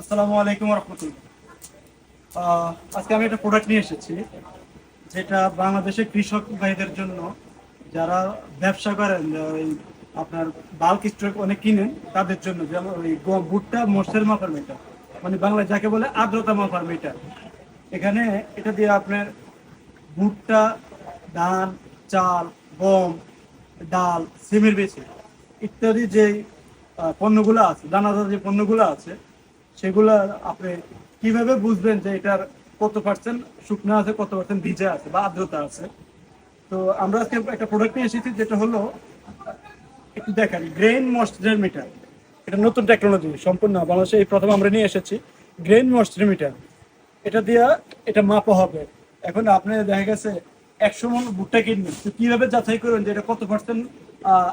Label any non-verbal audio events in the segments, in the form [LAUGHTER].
আসসালামু আলাইকুম রহমতুল্লাহ। আজকে আমি একটা প্রোডাক্ট নিয়ে এসেছি, যেটা বাংলাদেশের কৃষক ভাইদের জন্য, যারা ব্যবসা করেন ওই আপনার বাল্ক স্টক অনেক কিনেন, তাদের জন্য, যেমন ওই ভুট্টা মোষের মাপার মিটার মানে বাংলায় যাকে বলে আর্দ্রতা মাপার মিটার এখানে এটা দিয়ে আপনার ভুট্টা, ধান, চাল, গম, ডাল, সিমের বেশি ইত্যাদি যে পণ্যগুলো আছে, দানাদার যে পণ্যগুলো আছে সেগুলো আপনি কীভাবে বুঝবেন যে এটার কত পার্সেন্ট শুকনো আছে, কত পার্সেন্ট ভিজে আছে বা আর্দ্রতা আছে? তো আমরা আজকে একটা প্রোডাক্ট নিয়ে এসেছি যেটা হলো, একটু দেখেন গ্রেন ময়েশ্চার মিটার এটা নতুন টেকনোলজি সম্পূর্ণ বাংলাদেশে এই প্রথম আমরা নিয়ে এসেছি গ্রেন ময়েশ্চার মিটার এটা দিয়া এটা মাপা হবে। এখন আপনি দেখা গেছে একশো মন ভুট্টা কিনবেন, তো কীভাবে যাচাই করবেন যে এটা কত পার্সেন্ট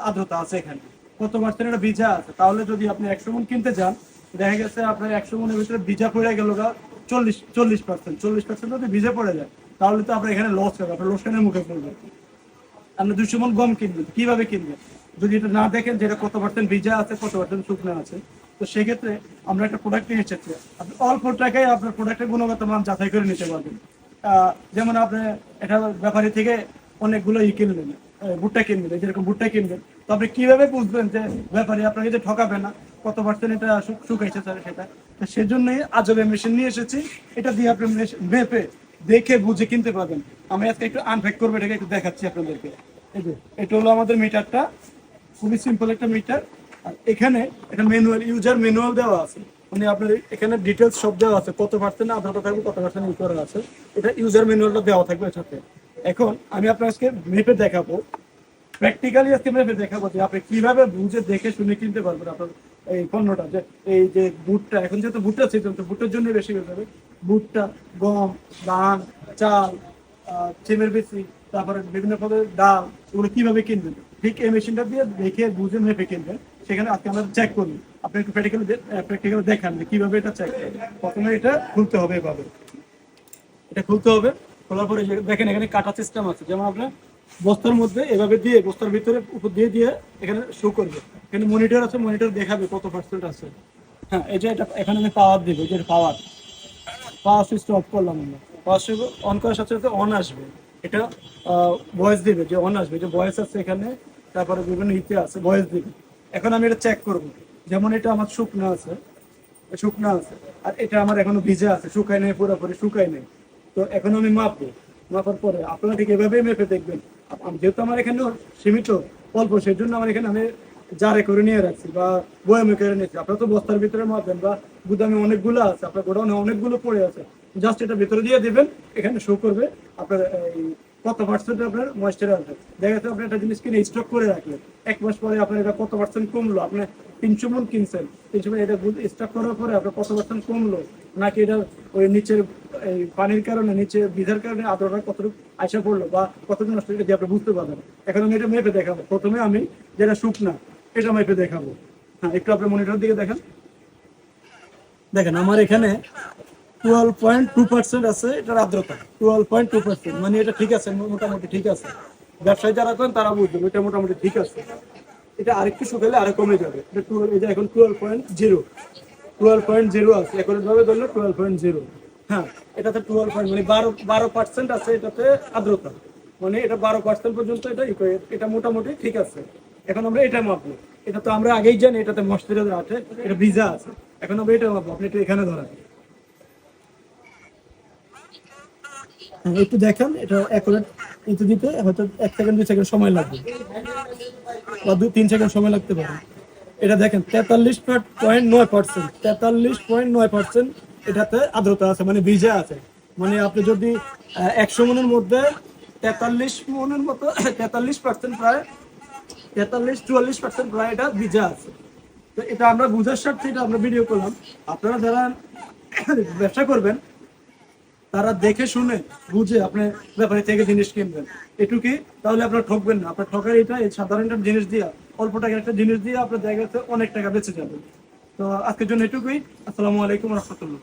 আর্দ্রতা আছে এখানে? কত পার্সেন্ট এটা ভিজা আছে? তাহলে যদি আপনি একশো মন কিনতে যান দেখা গেছে আপনার একশো মনের ভিতরে ভিজা পড়ে গেল গা, চল্লিশ চল্লিশ পার্সেন্ট চল্লিশ পার্সেন্ট যদি ভিজে পড়ে যায়, তাহলে তো আপনার এখানে লস হবে, আপনার লোকসানের মুখে পড়বে। আপনি দুশো মন গম কিনবেন, কীভাবে কিনবেন? যদি এটা না দেখেন যে এটা কত পার্সেন্ট ভিজা আছে, কত পার্সেন্ট শুকনো আছে, তো সেক্ষেত্রে আমরা একটা প্রোডাক্ট নিয়ে এসেছি। আপনি অল্প টাকায় আপনার প্রোডাক্টের গুণগত মান যাচাই করে নিতে পারবেন। যেমন আপনি এটা ব্যাপারী থেকে অনেকগুলো ই কিনবেন ভুট্টা কিনবেন যেরকম ভুট্টা কিনবেন তো আপনি কীভাবে বুঝবেন যে ব্যাপারে আপনাকে যে ঠকাবে না? কত পার্সেন্ট এটা শুক- শুকাইছে স্যার সেটা? তো সেজন্যই আজবে মেশিন নিয়ে এসেছি। এটা দিয়ে আপনি মেপে দেখে বুঝে কিনতে পারবেন। আমি আজকে একটু আনপ্যাক করব, এটাকে একটু দেখাচ্ছি আপনাদেরকে। এটা হলো আমাদের মিটারটা। খুবই সিম্পল একটা মিটার। আর এখানে এটা ম্যানুয়াল ইউজার ম্যানুয়াল দেওয়া আছে। মানে আপনার এখানে ডিটেলস সব দেওয়া আছে। কত পার্সেন্ট আধারটা থাকবে, কত পার্সেন্ট ই করা আছে। এটা ইউজার ম্যানুয়ালটা দেওয়া থাকবে এর সাথে। এখন আমি আপনার আজকে মেপে দেখাবো। প্র্যাকটিক্যালি আজকে মেপে দেখাবো যে আপনি কীভাবে বুঝে দেখে শুনে কিনতে পারবেন আপনার এই পণ্যটা, যে এই যে বুটটা, এখন যেহেতু ভুট্টা সিজন তো ভুট্টার জন্য বেশি হয়ে যাবে বুটটা, গম, ধান, চাল চিমের বেশি তারপরে বিভিন্ন পদের ডাল, এগুলো কীভাবে কিনবেন? ঠিক এই মেশিনটা দিয়ে দেখে, বুঝে মেপে কিনবেন। সেখানে আজকে আমরা চেক করব। আপনি একটু প্র্যাকটিক্যালি প্র্যাকটিক্যালি দেখান যে কীভাবে এটা চেক করবেন। প্রথমে এটা খুলতে হবে এভাবে। এটা খুলতে হবে, খোলার পরে দেখেন এখানে কাটা সিস্টেম আছে। যেমন আপনার বস্তার মধ্যে এভাবে দিয়ে, বস্তার ভিতরে উপর দিয়ে দিয়ে এখানে শো করবে। এখানে মনিটর আছে মনিটর দেখাবে কত পার্সেন্ট আছে। হ্যাঁ এই যে এটা, এখানে আমি পাওয়ার দিব যে পাওয়ার পাওয়ার সুইচটা অফ করলাম আমরা। পাওয়ার সুইচ অন করার সাথে সাথে অন আসবে। এটা ভয়েস দিবে যে অন আসবে। যে ভয়েস আছে এখানে, তারপরে বিভিন্ন ইতে আছে ভয়েস দিবে। এখন আমি এটা চেক করব। যেমন এটা আমার শুকনো আছে শুকনো আছে। আর এটা আমার এখনও ভিজে আছে, শুকায় নাই, পুরোপুরি শুকায় নাই। তো এখন আমি মাপবো। মাপার পরে আপনারা ঠিক এভাবেই মেপে দেখবেন। যেহেতু আমার এখানে সীমিত অল্প সেই জন্য আমার এখানে আমি জারে করে নিয়ে রাখছি বা বয়ামে করে নিয়েছি। আপনারা তো বস্তার ভিতরে মারবেন বা গুদামে অনেকগুলো আছে, আপনার গোডাউনে অনেকগুলো পড়ে আছে। জাস্ট এটা ভিতরে দিয়ে দেবেন, এখানে শো করবে আপনার এই কত পার্সেন্ট আপনার ময়েশ্চার আছে দেখা যাচ্ছে আপনি একটা জিনিস কিনে স্টক করে রাখলেন। এক মাস পরে আপনার এটা কত পার্সেন্ট কমলো? আপনি তিনশো মন কিনছেন। তিনশো মন এটা স্টক করার পরে আপনার কত পার্সেন্ট কমলো? নাকি এটা ওই নিচের, এই পানির কারণে, নিচে বিধার কারণে আদ্রটা কতটুকু আশা পড়ল? বা কতটুকু নষ্ট এটা আপনি বুঝতে পারবেন? এখন আমি এটা মেপে দেখাবো। প্রথমে আমি যেটা শুকনা, এটা মেপে দেখাবো। হ্যাঁ একটু আপনি মনিটর দিকে দেখেন। দেখেন, আমার এখানে টুয়েলভ পয়েন্ট টু পার্সেন্ট আছে এটার আর্দ্রতা। টুয়েলভ পয়েন্ট টু পার্সেন্ট মানে এটা ঠিক আছে, মোটামুটি ঠিক আছে। ব্যবসায়ী যারা করেন তারা বুঝবেন এটা মোটামুটি ঠিক আছে। এটা আরেকটু শুকালে আরও কমে যাবে। এটা টুয়েলভ এটা এখন twelve point zero twelve point zero আছে। ভাবে ধরলে টুয়েলভ পয়েন্ট জিরো হ্যাঁ এটাতে টুয়েলভ পয়েন্ট মানে বারো বারো পার্সেন্ট আছে এটাতে আর্দ্রতা। মানে এটা বারো পার্সেন্ট পর্যন্ত এটা এটা মোটামুটি ঠিক আছে। এখন আমরা এটা মাপবো। এটা তো আমরা আগেই জানি, এটাতে মস্তিরাজ আছে এটা ভিজা আছে। এখন আমরা এটা মাপবো। আপনি একটু এখানে ধরেন হ্যাঁ, একটু দেখেন, এটা অ্যাকুরেট ইতে দিতে হয়তো এক সেকেন্ড দুই সেকেন্ড সময় লাগবে। বা দু, তিন সেকেন্ড সময় লাগতে পারে। এটা দেখেন, তেতাল্লিশ পয়েন্ট নয় পার্সেন্ট তেতাল্লিশ পয়েন্ট নয় পার্সেন্ট এটাতে আর্দ্রতা আছে মানে ভিজা আছে। মানে আপনি যদি একশো মনের মধ্যে তেতাল্লিশ মনের মতো, [COUGHS] তেতাল্লিশ পার্সেন্ট প্রায়, তেতাল্লিশ, চুয়াল্লিশ পার্সেন্ট প্রায় এটা ভিজা আছে। তো এটা আমরা বুঝার স্বার্থে এটা আমরা ভিডিও করলাম। আপনারা যারা [COUGHS] ব্যবসা করবেন তারা দেখে শুনে, বুঝে আপনি ব্যাপারে থেকে জিনিস কিনবেন। এটুকুই, তাহলে আপনার ঠকবেন না। আপনার ঠকার এটা এই সাধারণ একটা জিনিস দিয়া, অল্প টাকার একটা জিনিস দিয়ে আপনার জায়গাতে অনেক টাকা বেঁচে যাবে। তো আজকের জন্য এটুকুই। আসসালামু আলাইকুম রহমতুল্লাহ।